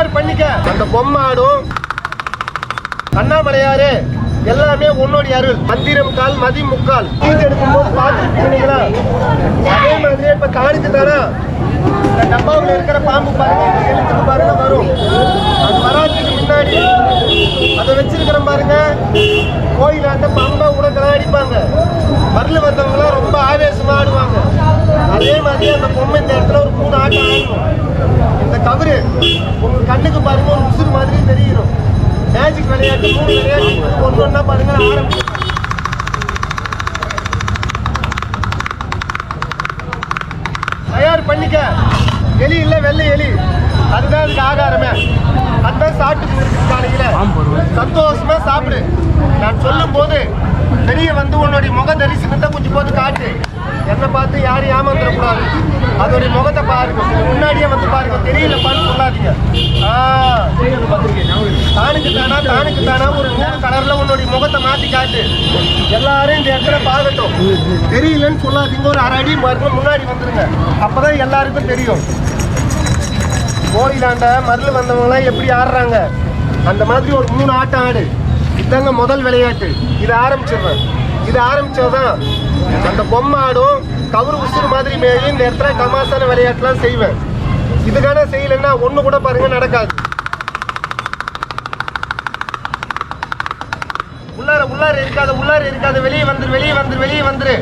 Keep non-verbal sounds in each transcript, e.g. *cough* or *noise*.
தயார் பண்ணிக்க. அந்த பொம்மை ஆடும் அண்ணாமலையாரே எல்லாமே உன்னுடைய அருள். மந்திரம் கால் மதி முக்கால். கீழே எடுக்கும்போது பார்த்துருக்கீங்களா அதே மாதிரியே இப்ப காணிச்சு தானா இந்த டப்பாவில் இருக்கிற பாம்பு பாருங்க எழுத்துக்கு பாருங்க வரும். அது வராதுக்கு முன்னாடி அதை வச்சிருக்கிற பாருங்க. கோயிலாண்ட பம்பை உடக்கெல்லாம் அடிப்பாங்க வரல வந்தவங்களாம் ரொம்ப ஆவேசமா ஆடுவாங்க அதே மாதிரி அந்த பொம்மை இந்த இடத்துல ஒரு மூணு ஆட்டம் ஆடணும் இந்த கவரு உங்க கண்ணுக்கு பாருங்க ஒரு உசுறு மாதிரி தெரியணும் மேஜிக் விளையாட்டு மூணு விளையாட்டு ஒன்று ஒன்றா பாருங்க நான் தயார் பண்ணிக்க. எலி இல்லை வெள்ளை எலி. அதுதான் அதுக்கு ஆகாரமே. அதுதான் சாப்பிட்டு இருக்கு காலையில. சந்தோஷமா சாப்பிடு. நான் சொல்லும் போது வெளியே வந்து உன்னுடைய முக தரிசனத்தை கொஞ்சம் போது காட்டு. என்னை பார்த்து யாரும் ஏமாந்துடக்கூடாது அதோடைய முகத்தை பாருங்க. முன்னாடியே வந்து பாருங்க. தெரியலப்பான்னு சொல்லாதீங்க. ஆ. தானுக்கு தானா தானுக்கு தானா ஒரு மூணு கலர்ல உன்னுடைய முகத்தை மாத்தி காட்டு. எல்லாரும் இந்த இடத்துல பார்க்கட்டும். தெரியலன்னு சொல்லாதீங்க. ஒரு அரை அடி மருந்து முன்னாடி வந்துருங்க. அப்பதான் எல்லாருக்கும் தெரியும். கோயிலாண்ட மருள் வந்தவங்களாம் எப்படி ஆடுறாங்க? அந்த மாதிரி ஒரு மூணு ஆட்டம் ஆடு. இதாங்க முதல் விளையாட்டு. இதை ஆரம்பிச்சிடுவேன். இது ஆரம்பிச்சதான் அந்த பொம்மை ஆடும் கவுரு உசுறு மாதிரி மேலே இந்த இடத்துல தமாசான விளையாட்டுலாம் செய்வேன். இதுக்கான செய்யலைன்னா ஒன்று கூட பாருங்க நடக்காது. உள்ளார உள்ளார இருக்காத உள்ளார இருக்காத வெளியே வந்துரு வெளியே வந்துரு வெளியே வந்துரு.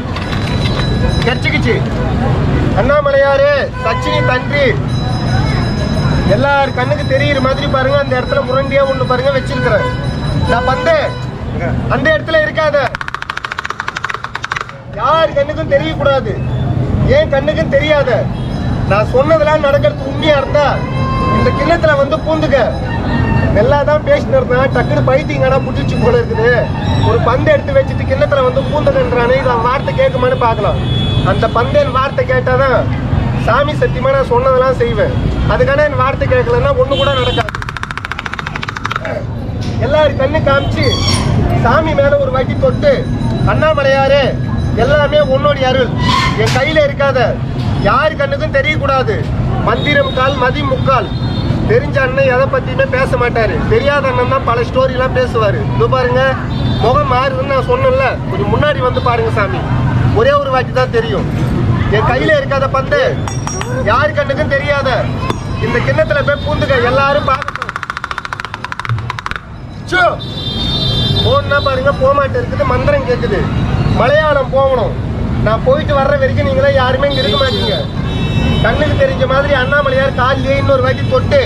கெச்சுக்குச்சு அண்ணாமலையாரு சச்சினி தன்றி. எல்லார் கண்ணுக்கு தெரியுற மாதிரி பாருங்க அந்த இடத்துல முரண்டியா ஒன்று பாருங்க வச்சிருக்கிறேன். நான் பந்து. அந்த இடத்துல இருக்காத. யார் கண்ணுக்கும் தெரியக்கூடாது. ஏன் கண்ணுக்கும் தெரியாத. நான் சொன்னதெல்லாம் நடக்கிறது உண்மையா இருந்தா இந்த கிண்ணத்துல வந்து பூந்துக்க. நல்லா தான் பேசிட்டு இருந்தேன். டக்குனு பைத்தியங்கடா புடிச்சு போல இருக்குது. ஒரு பந்து எடுத்து வச்சுட்டு கிண்ணத்துல வந்து பூந்தகன்றானே இது வார்த்தை கேட்குமான்னு பார்க்கலாம். அந்த பந்தேன் வார்த்தை கேட்டாதான் சாமி சத்தியமா நான் சொன்னதெல்லாம் செய்வேன். அதுக்கான என் வார்த்தை கேட்கலன்னா ஒண்ணு கூட நடக்காது. எல்லாரும் கண்ணு காமிச்சு சாமி மேல ஒரு வாட்டி தொட்டு அண்ணாமலையாரே எல்லாமே உன்னுடைய அருள். என் கையில இருக்காத யார் கண்ணுக்கும் தெரியக்கூடாது. மந்திரம் கால் மதி முக்கால். தெரிஞ்ச அண்ணன் எதை பத்தியுமே பேச மாட்டாரு. தெரியாத அண்ணன் தான் பல ஸ்டோரி எல்லாம் பேசுவாரு. இது பாருங்க முகம் மாறுதுன்னு நான் சொன்னேன்ல. கொஞ்சம் முன்னாடி வந்து பாருங்க சாமி. ஒரே ஒரு வாட்டி தான் தெரியும். என் கையில இருக்காத பந்து யார் கண்ணுக்கும் தெரியாத. இந்த கிண்ணத்துல போய் பூந்துக்க எல்லாரும் பார்க்க சோ போனா பாருங்க போக இருக்குது மந்திரம் கேட்குது மலையாளம் போகணும். நான் போயிட்டு வர்ற வரைக்கும் நீங்களாம் யாருமே இங்கே இருக்க மாட்டீங்க. கண்ணுக்கு தெரிஞ்ச மாதிரி அண்ணாமலையார் காலிலே இன்னொரு வாட்டி தொட்டு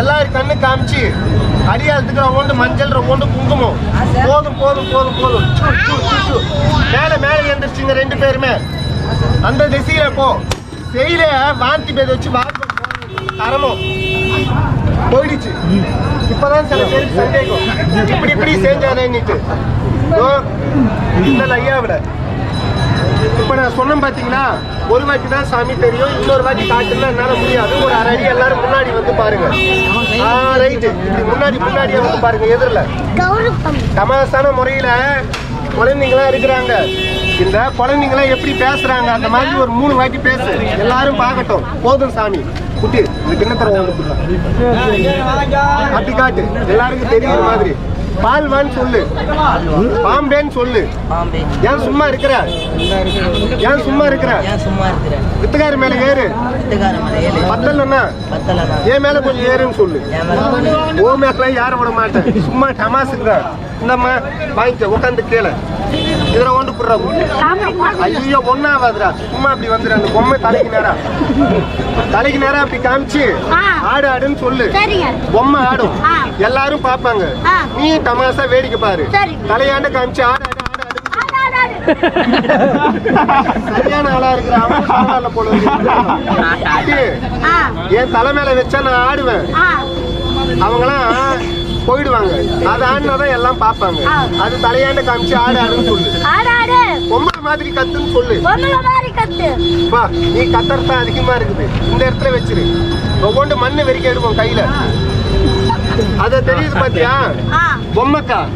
எல்லாரும் கண்ணு காமிச்சு அடியாளத்துக்கு அவங்க மஞ்சள் ரவுண்டு குங்குமம். போதும் போதும் போதும் போதும். சு, மேலே எழுந்திரிச்சிங்க ரெண்டு பேருமே. அந்த திசையில போ. செய்ய வாந்தி பேர் வச்சு வாக்கு தரமும் போயிடுச்சு. இப்பதான் சில பேருக்கு சந்தேகம். இப்படி இப்படி செஞ்சானேன்னுட்டு இந்த ஐயாவிட இப்ப நான் சொன்னேன் பாத்தீங்களா? ஒரு வாட்டி தான் சாமி தெரியும் இன்னொரு வாட்டி காட்டுல என்னால முடியாது. ஒரு அரை அடி எல்லாரும் முன்னாடி வந்து பாருங்க. ஆ ரைட்டு முன்னாடி முன்னாடியே வந்து பாருங்க எதிரில். தமாசான முறையில குழந்தைங்களாம் இருக்கிறாங்க. இந்த குழந்தைங்களாம் எப்படி பேசுறாங்க? அந்த மாதிரி ஒரு மூணு வாட்டி பேசு. எல்லாரும் பார்க்கட்டும். போதும் சாமி. குட்டி இந்த கிண்ணத்தர அப்படி காட்டு எல்லாருக்கும் தெரியுற மாதிரி. பால்வான்னு சொல்லு. பாம்பேன்னு சொல்லு. ஏன் சும்மா இருக்கிற? ஏன் சும்மா இருக்கிற? ஏன் வித்துக்கார மேல ஏறு. பத்தலன்னா? ஏன் என் மேல கொஞ்சம் ஏறுன்னு சொல்லு. ஓ மேல யாரும் விட மாட்டேன். சும்மா டமாசுக்குதான் இந்தம்மா வாங்கிக்க. உட்காந்து கீழே இதுல ஒன்று புடுறா ஐயோ ஒன்னாவாதுடா சும்மா அப்படி வந்துடு அந்த பொம்மை தலைக்கு நேரா. தலைக்கு நேரா அப்படி காமிச்சு. ஆடு ஆடுன்னு சொல்லு. பொம்மை ஆடும். எல்லாரும் பார்ப்பாங்க. நீ தமாசா வேடிக்கை பாரு. தலையாண்ட காமிச்சு ஆடு. சரியான ஆளா இருக்கிற அவன் பரவாயில்ல போல என் தலை மேல வச்சா நான் ஆடுவேன். அவங்களாம் பார்ப்பாங்க. ஆ. அது தலையாண்ட காமிச்சு ஆடு ஆடுன்னு சொல்லு. ஆடு, ஆடு. பொம்பளை மாதிரி கத்துன்னு சொல்லு. பொம்பளை மாதிரி கத்து. வா நீ கத்தறது அதிகமா இருக்குது. இந்த இடத்துல வச்சிரு. ஒவ்வொன்று மண்ணு வெறிக்க எடுப்போம் கையில. அத தெரியுது பாத்தியா? பொம்மைக்கா.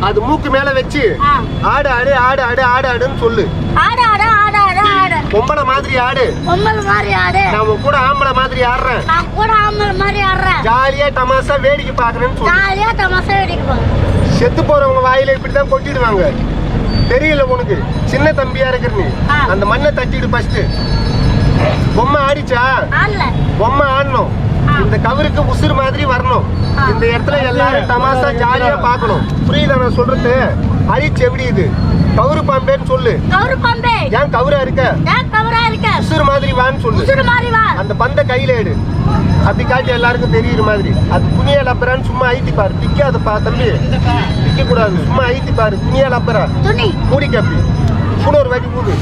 அது மூக்கு மேல வச்சு. ஆடு ஆடு ஆடு ஆடு ஆடு ஆடுன்னு சொல்லு. ஆடு, ஆடு, ஆடு, ஆடு, ஆடு. பொம்பளை மாதிரி ஆடு. பொம்பளை மாதிரி ஆடு. நான் உன் கூட ஆம்பளை மாதிரி ஆடுறேன். நான் கூட ஆம்பளை மாதிரி ஆடுறேன். ஜாலியா தமாசா வேடிக்கை பாக்குறேன்னு சொல்லு. ஜாலியா தமாசா வெடிக்க போறேன் செத்து போறவங்க வாயில இப்படிதான் கொட்டிடுவாங்க தெரியல உனக்கு. சின்ன தம்பியா இருக்கிற நீ. அந்த மண்ணை தட்டிடு ஃபர்ஸ்ட் பொம்மை ஆடிச்சா? பொம்மை ஆடணும். இந்த கவருக்கு உசுறு மாதிரி வரணும். இந்த இடத்துல எல்லாரும் தமாசா ஜாலியா பார்க்கணும். புரியுதா நான் சொல்றது? அழிச்சு எப்படி இது? கவுரு பாம்பேன்னு சொல்லு. கவுரு பம்பே. ஏன் கவுரா இருக்க? ஏன் கவரா இருக்க? உசுறு மாதிரி வான்னு சொல்லு. உசுறு மாதிரி வா. அந்த பந்த கையில எடு. அப்படி காட்டி எல்லாருக்கும் தெரியுற மாதிரி. அது துணியா லப்பரான்னு சும்மா ஐத்தி பாரு. திக்காதப்பா தம்பி. திக்க கூடாது சும்மா ஐத்தி பாரு. துணியா லப்பரா துணி. மூடி கப்பி இன்னொரு வாட்டி மூடு.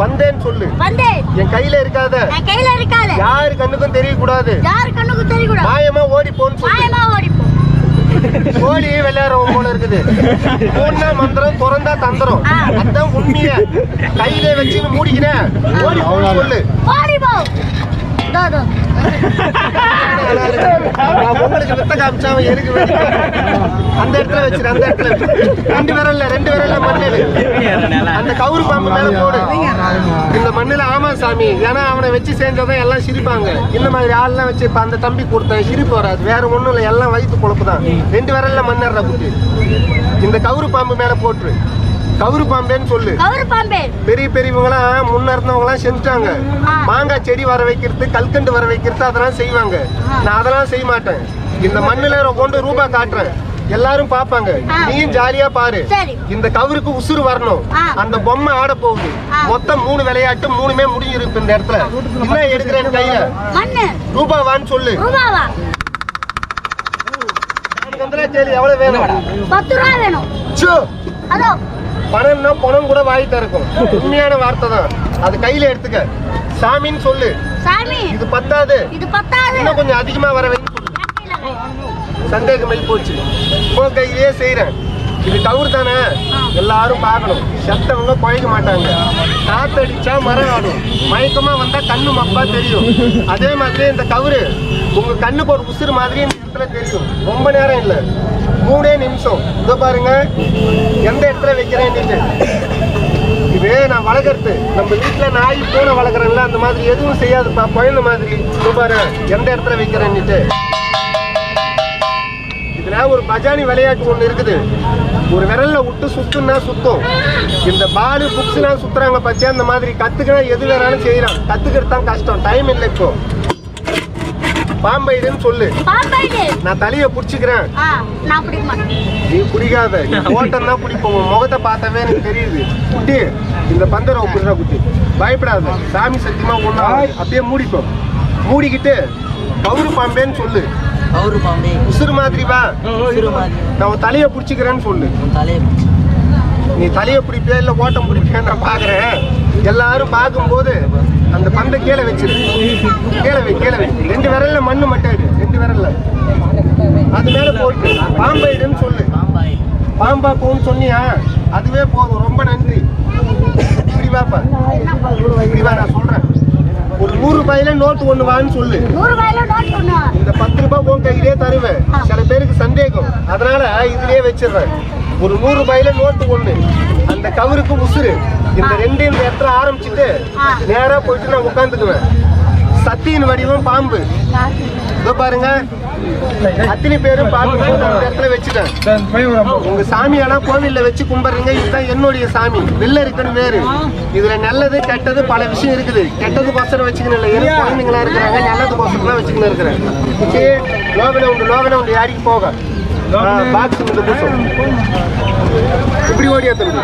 வந்தேன்னு சொல்லு. வந்து என் கையில இருக்காத. என் கையில இருக்காது. யாரு கண்ணுக்கும் தெரியக்கூடாது. யாரு கண்ணுக்கு தெரியக்கூடாது. மாயமா ஓடி போன்னு சொல்லு. மாயமா ஓடி விளையாடுறவன் போல இருக்குது. மூணா மந்திரம் திறந்தா தந்திரம். அதான் உண்மைய. கையில வச்சு மூடிக்கிறேன் ஓடி போன்னு சொல்லு. இதோ. நான் உங்களுக்கு வித்த காமிச்சா அவன் எனக்கு அந்த இடத்துல வச்சிரு அந்த இடத்துல ரெண்டு விரல்ல ரெண்டு விரல்ல மண்ணில். அந்த கவுரு பாம்பு மேல போடு. இந்த மண்ணுல ஆமா சாமி. ஏன்னா அவனை வச்சு செஞ்சதான் எல்லாம் சிரிப்பாங்க. இந்த மாதிரி ஆள்லாம் வச்சு இப்ப அந்த தம்பி கொடுத்தேன் சிரிப்பு வராது. வேற ஒண்ணும் இல்லை. எல்லாம் வயிற்று பொழப்பு தான் ரெண்டு விரல்ல மண்ணற குட்டி. இந்த கவுரு பாம்பு மேல போட்டுரு. கவுரு பாம்பேன்னு சொல்லு. கவுரு பாம்பே. பெரிய பெரியவங்களாம் முன்ன இருந்தவங்களாம் செஞ்சுட்டாங்க. மாங்காய் செடி வர வைக்கிறது கல்கண்டு வர வைக்கிறது அதெல்லாம் செய்வாங்க. நான் அதெல்லாம் செய்ய மாட்டேன். இந்த மண்ணுல கொண்டு ரூபா காட்டுறேன். எல்லாரும் பாப்பாங்க. நீயும் ஜாலியா பாரு. இந்த கவருக்கு உசுறு வரணும். அந்த பொம்மை ஆட போகுது. மொத்தம் மூணு விளையாட்டு மூணுமே முடிஞ்சிருக்கு இந்த இடத்துல. என்ன எடுக்கிறேன் கையில? மண்ணு. ரூபாவான்னு சொல்லு. எவ்வளவு வேணும்? பத்து ரூபா வேணும். பணம்னா பணம் கூட வாய் திறக்கும். *laughs* உண்மையான வார்த்தை தான். அது கையில எடுத்துக்க. சாமின்னு சொல்லு. சாமி. இது பத்தாது. இது பத்தாது. இன்னும் கொஞ்சம் அதிகமா வர வைன்னு சொல்லு என் கையில வை. சந்தேகமாய் போச்சு. உன் கையிலேயே செய்யறேன் இது கவுர் தானே? எல்லாரும் பார்க்கணும். செத்தவங்க குழைக்க மாட்டாங்க. காத்தடிச்சா மரம் ஆடும். மயக்கமா வந்தா கண்ணு மப்பா தெரியும். *laughs* அதே மாதிரி இந்த கவுரு உங்க கண்ணுக்கு ஒரு உசுறு மாதிரி இந்த இடத்துல தெரியும். ரொம்ப நேரம் இல்லை. மூணே நிமிஷம். இதை பாருங்க. எந்த இடத்துல வைக்கிறேன் இது நான் வளர்க்கறது. நம்ம வீட்டுல நாய் பூனை வளர்க்குறேன்ல அந்த மாதிரி எதுவும் செய்யாதுப்பா குழந்தை மாதிரி. இதோ பாரு. எந்த இடத்துல வைக்கிறேன்னுட்டு இதுல ஒரு பஜானி விளையாட்டு ஒண்ணு இருக்குது. ஒரு விரல்ல விட்டு சுத்துனா சுத்தும். இந்த பாலு புக்ஸ்லாம் சுத்துறாங்க பத்தியா? அந்த மாதிரி கத்துக்கினா எது வேணாலும் செய்யறான் கத்துக்கிறது தான் கஷ்டம். டைம் இல்லை இப்போ. பாம்பைடுன்னு சொல்லு. நான் தலையை புடிச்சுக்கிறேன். ஆ நான் பிடிக்க மாட்டேன். நீ பிடிக்காத. ஓட்டம் தான் பிடிப்போம். முகத்தை பார்த்தாவே எனக்கு தெரியுது. குட்டி இந்த பந்தரம் குடுற குட்டி. பயப்படாத. சாமி சத்தியமா ஒண்ணா அப்படியே மூடிப்போம் மூடிக்கிட்டு கவுரு பாம்பேன்னு சொல்லு. கவுரு பாம்பே. உசுறு மாதிரி வா. நான் தலையை பிடிச்சிக்கிறேன்னு சொல்லு. தலையை நீ தலையை பிடிப்பியா இல்லை ஓட்டம் பிடிப்பியா நான் பார்க்குறேன். எல்லாரும் பார்க்கும்போது அந்த பந்தை கீழே வச்சிரு. கீழே வை கீழே வை. ரெண்டு விரல்ல மண்ணு மட்டும் எடு ரெண்டு விரல்ல. அது மேல போட்டு. பாம்பைடுன்னு சொல்லு. பாம்பா போன்னு சொன்னியா? அதுவே போதும். ரொம்ப நன்றி. இப்படி வாப்பா இப்படி வா நான் சொல்றேன். ஒரு நூறு ரூபாயில நோட்டு ஒண்ணு வான்னு சொல்லு. இந்த பத்து ரூபாய் உன் கையிலே தருவேன். சில பேருக்கு சந்தேகம். அதனால இதுலயே வச்சிடுறேன். ஒரு நூறு ரூபாயில நோட்டு ஒண்ணு. அந்த கவருக்கு உசுறு. இந்த ரெண்டு இந்த இடத்துல ஆரம்பிச்சுட்டு. நேரா போயிட்டு நான் உட்காந்துக்குவேன் சத்தியின் வடிவம் பாம்பு. இதோ பாருங்க. அத்தனை பேரும் பாம்பு இடத்துல வச்சுட்டேன். உங்க சாமியானா கோவில்ல வச்சு கும்பிடுறீங்க. இதுதான் என்னுடைய சாமி. வெளில இருக்குன்னு வேறு இதுல நல்லது கெட்டது பல விஷயம் இருக்குது. கெட்டது கோசரம் வச்சுக்கணும் இல்லை எனக்கு குழந்தைங்களா இருக்கிறாங்க நல்லது கோசரம் வச்சுக்கணும் இருக்கிறேன். சரி லோகனை உண்டு லோகனை உண்டு யாருக்கு போக? பாக்ஸ் இப்படி ஓடியா தம்பி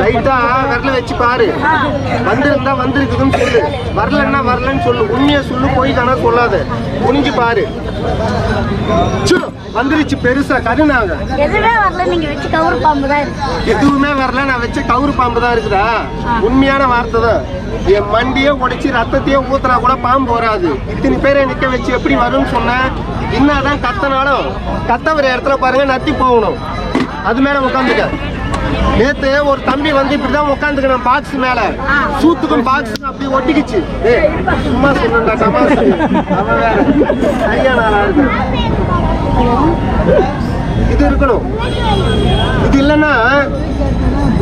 லைட்டா விரல வச்சு பாரு. வந்திருந்தா வந்திருக்குதுன்னு சொல்லு. வரலன்னா வரலன்னு சொல்லு. உண்மையை சொல்லு போய் தானே சொல்லாத. குனிஞ்சு பாரு. சு, வந்துருச்சு பெருசா கருணாங்க எதுவுமே வரல நீங்க வச்சு கவுரு பாம்பு தான் எதுவுமே வரல நான் வச்ச கவுரு பாம்பு தான் இருக்குதா? உண்மையான வார்த்தை தான். என் மண்டியே உடைச்சு ரத்தத்தையே ஊத்துனா கூட பாம்பு வராது. இத்தனை பேரை நிக்க வச்சு எப்படி வரும்னு சொன்னேன் என்னதான் கத்தனாலும் கத்தவர இடத்துல பாருங்க நத்தி போகணும். அது மேல உட்காந்துக்க நேத்து ஒரு தம்பி வந்து இப்படிதான் உட்காந்துக்கணும் பாக்ஸ் மேல. சூத்துக்கும் பாக்ஸ் அப்படி ஒட்டிக்கிச்சு. சும்மா சொன்னா அவன் வேற. ஐயா இருக்கு இது இருக்கணும். இது இல்லைன்னா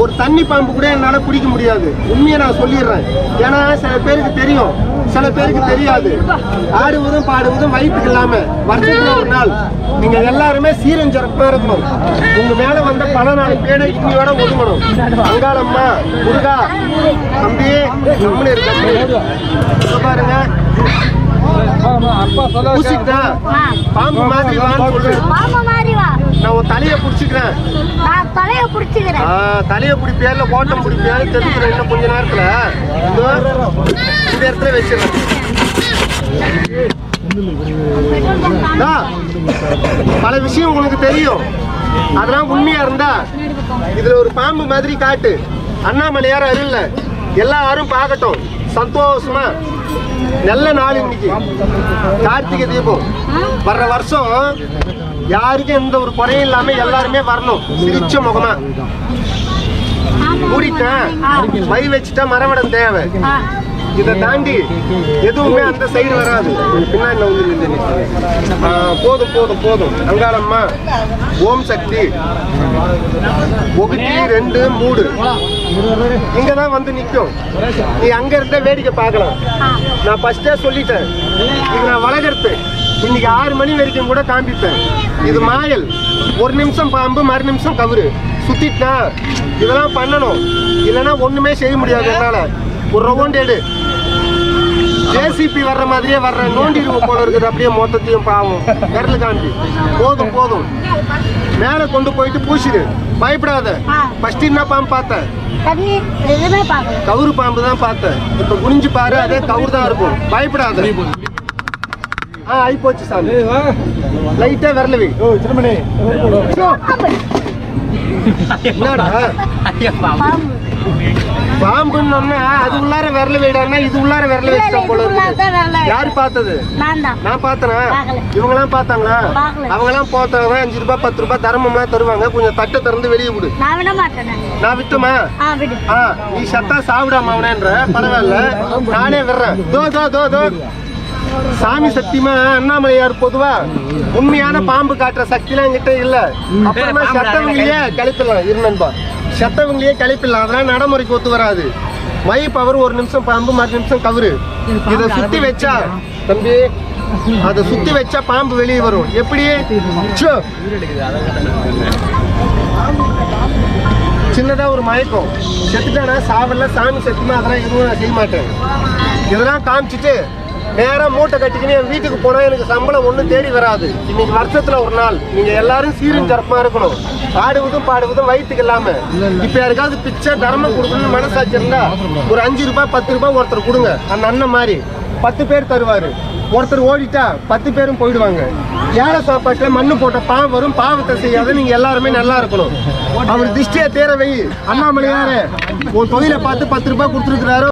ஒரு தண்ணி பாம்பு கூட என்னால் பிடிக்க முடியாது. உண்மையை நான் சொல்லிடுறேன். ஏன்னா சில பேருக்கு தெரியும். சில பேருக்கு தெரியாது. ஆடுவதும் பாடுவதும் வயிற்றுக்கு இல்லாமல் வருஷத்துல ஒரு நாள் நீங்கள் எல்லாருமே சீரஞ்சிறப்பாக இருக்கணும். உங்கள் மேலே வந்த பல நாள் பேரை இன்னையோட ஒதுங்கணும். அங்காளம்மா முருகா தம்பி கம்முனு இருக்க பாருங்க. பாம்பு மாதிரி வான்னு சொல்றேன் மாமா மாதிரி வா. நான் உன் தலையை பிடிச்சிக்கிறேன். நான் தலைய புடிச்சுக்கிறேன். தலையை பிடிப்பியா இல்லை ஓட்டம் பிடிப்பியான்னு தெரிஞ்சுக்கிறேன் இன்னும் கொஞ்ச நேரத்தில். இந்த இடத்துல வச்சிடறேன். பல விஷயம் உங்களுக்கு தெரியும். அதெல்லாம் உண்மையா இருந்தா? இதுல ஒரு பாம்பு மாதிரி காட்டு. அண்ணாமலையார் அருள்ல எல்லாரும் பார்க்கட்டும். சந்தோஷமா. நல்ல நாள் இன்னைக்கு. கார்த்திகை தீபம். வர்ற வருஷம் யாருக்கும் எந்த ஒரு குறையும் இல்லாம எல்லாருமே வரணும். சிரிச்ச முகமா. மூடிட்டேன் மை வச்சுட்டா மரவடம் தேவை. இதை தாண்டி எதுவுமே அந்த சைடு வராது. பின்னாடி போதும் போதும் போதும். அங்காளம்மா ஓம் சக்தி. ஒகுட்டி ரெண்டு மூடு. இங்கதான் வந்து நிற்கும் நீ அங்க இருந்தே வேடிக்கை பார்க்கலாம். நான் ஃபர்ஸ்டே சொல்லிட்டேன். இது நான் வளர்க்குறது. இன்னைக்கு ஆறு மணி வரைக்கும் கூட காண்பிப்பேன். இது மாயல். ஒரு நிமிஷம் பாம்பு மறு நிமிஷம் கவுரு. சுத்திட்டா இதெல்லாம் பண்ணணும். இல்லைன்னா ஒண்ணுமே செய்ய முடியாது என்னால. ஒரு ரவுண்ட் எடு. ஜேசிபி வர்ற மாதிரியே வர்ற நோண்டிடுவோம் போல இருக்குது. அப்படியே மொத்தத்தையும் பாவம். விரல் காண்பி. போதும் போதும். மேலே கொண்டு போயிட்டு பூசிடு. பயப்படாத. ஃபர்ஸ்ட் என்ன பாம்பு பார்த்த தண்ணி எதுவுமே பார்க்கல கவுரு பாம்பு தான் பார்த்தேன். இப்போ குனிஞ்சு பாரு அதே கவுரு தான் இருக்கும். பயப்படாத. ஆ ஆகி போச்சு சாமி லைட்டா விரல வை. ச்சோ, என்னடா? பாம்பு பாம்புன்னு அது உள்ளார விரல வைடான்னா இது உள்ளார விரல வச்சுட்டா போல இருக்கு. யாரு பார்த்தது? நான் தான். நான் பார்த்தனா? பார்க்கல. இவங்கெல்லாம் பார்த்தாங்களா? பார்த்தாங்க அஞ்சு ரூபாய் பத்து ரூபாய் தர்மம்லாம் தருவாங்க. கொஞ்சம் தட்டை திறந்து வெளியே விடு. நான் விட மாட்டேன் நான். நான் விட்டுமா? ஆ விடு. ஆ நீ சத்தா அவனேன்ற பரவாயில்ல. நானே வர்றேன் தோ தோ தோ தோ. சாமி சத்தியமா அண்ணாமலையார் பொதுவா உண்மையான பாம்பு காட்டுற சக்திலாம் என்கிட்ட இல்ல. அப்புறமா செத்தவங்களையே கழிப்பிடலாம் இரு நண்பா. செத்தவங்களையே கழிப்பிடலாம். அதெல்லாம் நடைமுறைக்கு ஒத்து வராது. மை பவர் ஒரு நிமிஷம் பாம்பு மறு நிமிஷம் கவுரு. இதை சுத்தி வச்சா தம்பி அதை சுத்தி வச்சா பாம்பு வெளியே வரும். எப்படி. சின்னதா ஒரு மயக்கம். செத்துட்டானா? சாவல்ல சாமி சத்தியமா அதெல்லாம் எதுவும் நான் செய்ய மாட்டேன். இதெல்லாம் காமிச்சிட்டு நேராக மூட்டை கட்டிக்கின்னு என் வீட்டுக்கு போனால் எனக்கு சம்பளம் ஒன்றும் தேடி வராது. இன்னைக்கு வருஷத்தில் ஒரு நாள். நீங்கள் எல்லாரும் சீரும் சிறப்பா இருக்கணும். ஆடுவதும் பாடுவதும் வயிற்றுக்கு இல்லாமல் இப்போ யாருக்காவது பிச்சை தரமாக கொடுக்கணும்னு மனசாட்சி இருந்தா ஒரு அஞ்சு ரூபாய் பத்து ரூபாய் ஒருத்தர் கொடுங்க. அந்த அண்ணன் மாதிரி. பத்து பேர் தருவார். ஒருத்தர் ஓடிட்டா பத்து பேரும் போயிடுவாங்க. ஏழை சாப்பாட்டில் மண்ணு போட்ட பாவம் வரும் பாவத்தை செய்யாத நீங்கள் எல்லாருமே நல்லா இருக்கணும். அவர் திருஷ்டியை தேர வை. அண்ணாமலையாரு ஒரு தொழிலை பார்த்து பத்து ரூபாய் கொடுத்துருக்கிறாரு?